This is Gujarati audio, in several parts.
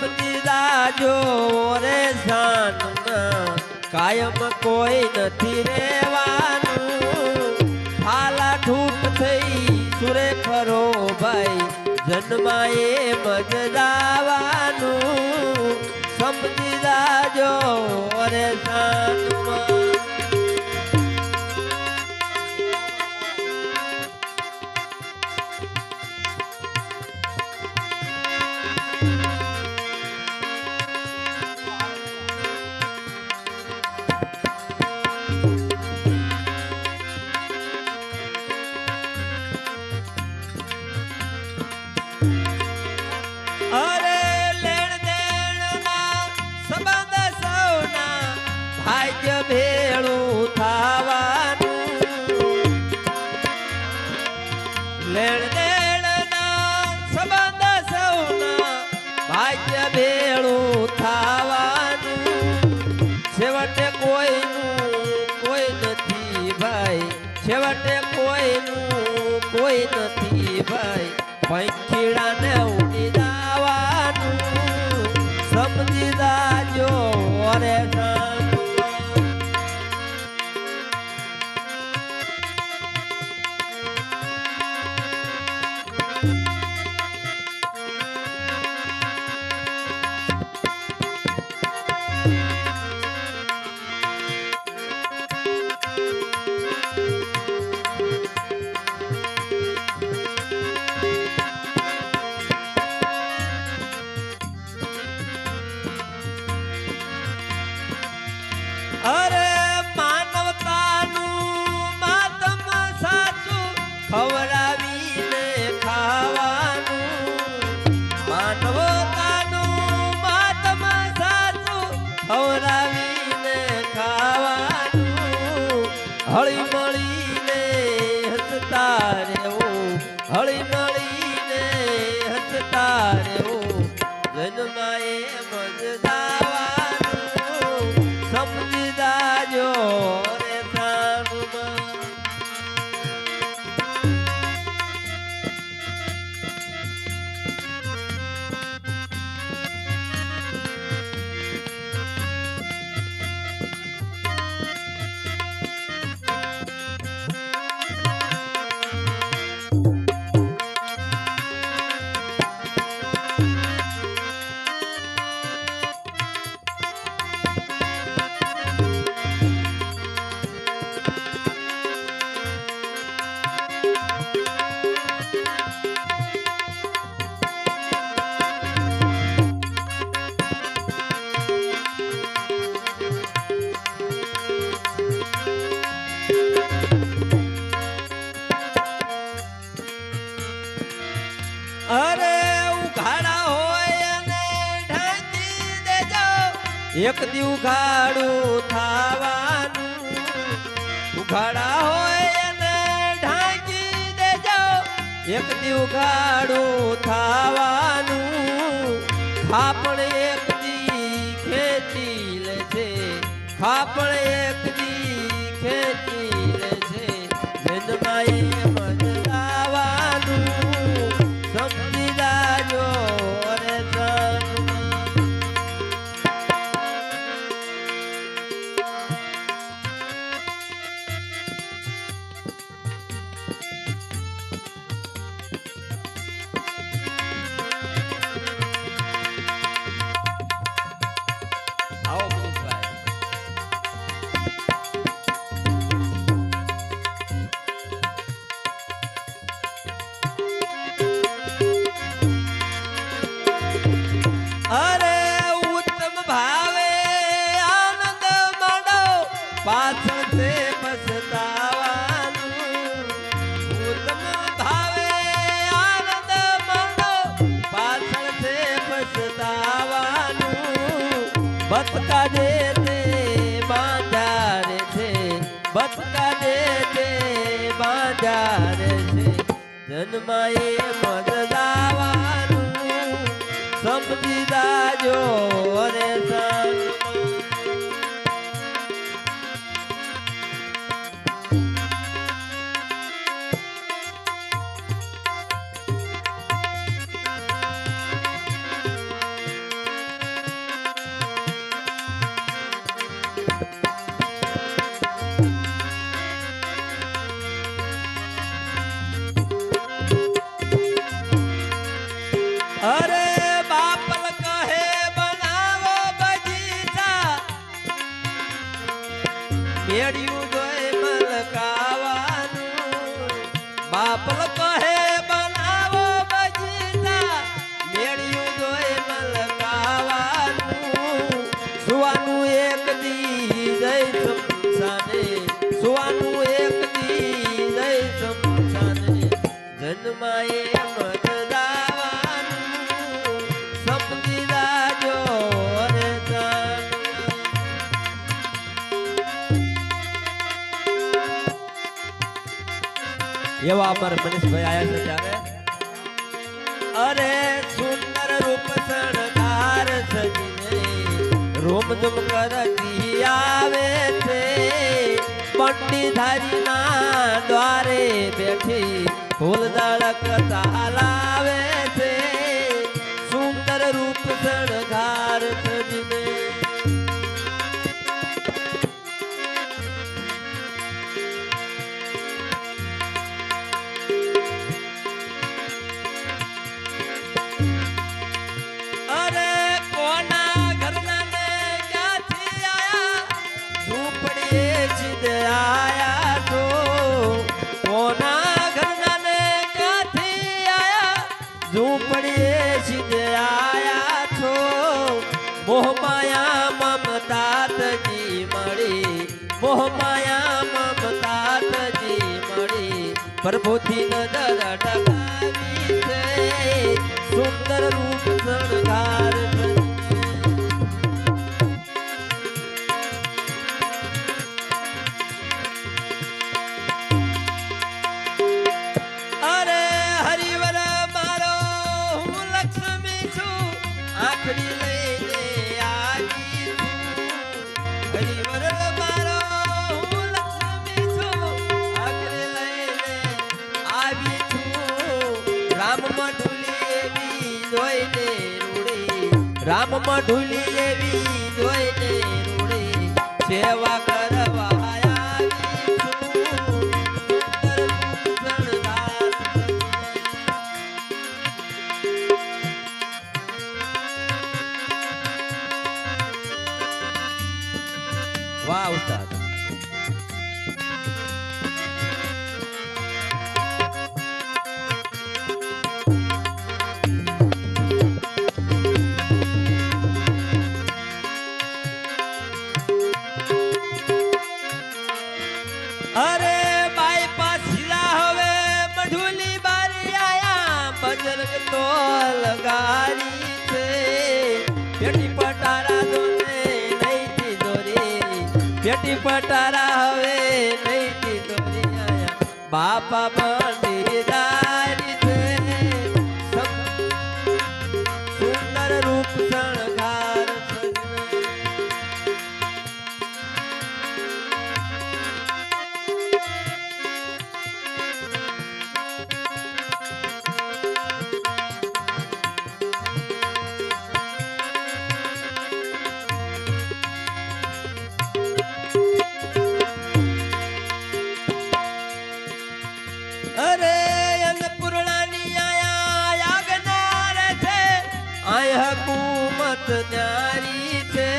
સમજી જાજો રે સાનમાં કાયમ કોઈ નથી રેવાનું ભાગ્ય ભેળું થાવાનું. છેવટે કોઈનું કોઈ નથી ભાઈ છેવટે કોઈનું કોઈ નથી ભાઈ પંખીડાને એક દી ઉઘાડું થાવાનું. ઉઘાડા હોય અને ઢાંકી દેજો. એક દી ઉઘાડું થાવાનું. ખાપણ એક દી ખેતી લે છે ખાપણ એક દી જન્માએ મજદાવાનું સમજી જાજો એવા અમારા મનીષભાઈ આયા છે ત્યારે. અરે સુંદર રૂપ શણગાર સજીને રોમ ધૂમ કરતી આવે છે. પંડી ધારી ના દ્વારે બેઠી ફૂલ દળક તાલાવે મળી મોહમાયા મમતા તજી મળી પ્રભુથી નજર ટકાવી છે. સુંદર રૂપ શણગાર રૂડી રામ મઢુલી એવી જોઈને રૂડી સેવા કરવા. તો લગારી છે. પેટી પટારા દોને નહીથી દોરી પેટી પટારા હવે નહીથી દોરી બાપા બંડીદારી અરે અન્નપૂર્ણાની આયા યાગનાર છે. આય હકુમત ન્યારી છે.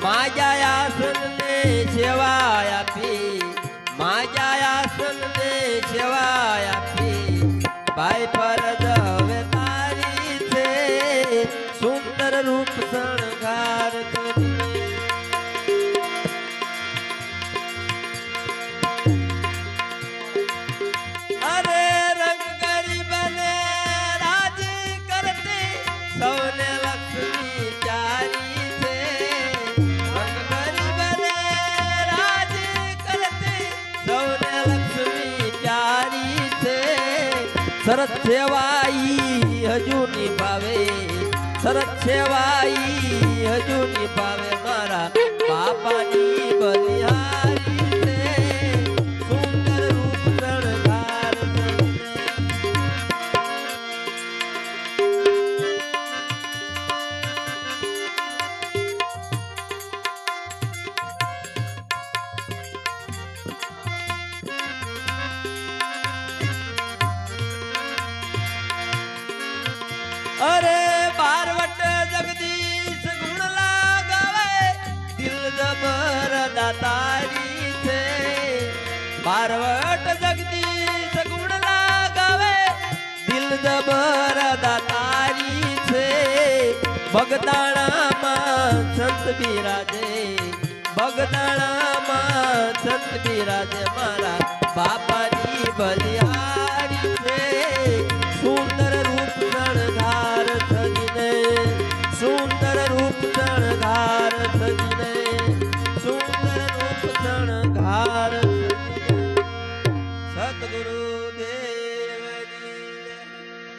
માજાયાસન ને સેવા આપી. માજાયાસન ને સેવા આપી. ભાઈ પર હવે તારી છે. સુંદર રૂપ શણગાર કરીને શરત સેવાઈ હજુ નિભાવે. શરત સેવાઈ હજુ નિભાવે મારા બાપાની બલિહારી या तारीचे पारवट जगदीश गुण लागावे. दिल जबर दातारीचे भगताळा मा संत बिराजे. भगताळा मा संत बिराजे. मारा बापानी बलिया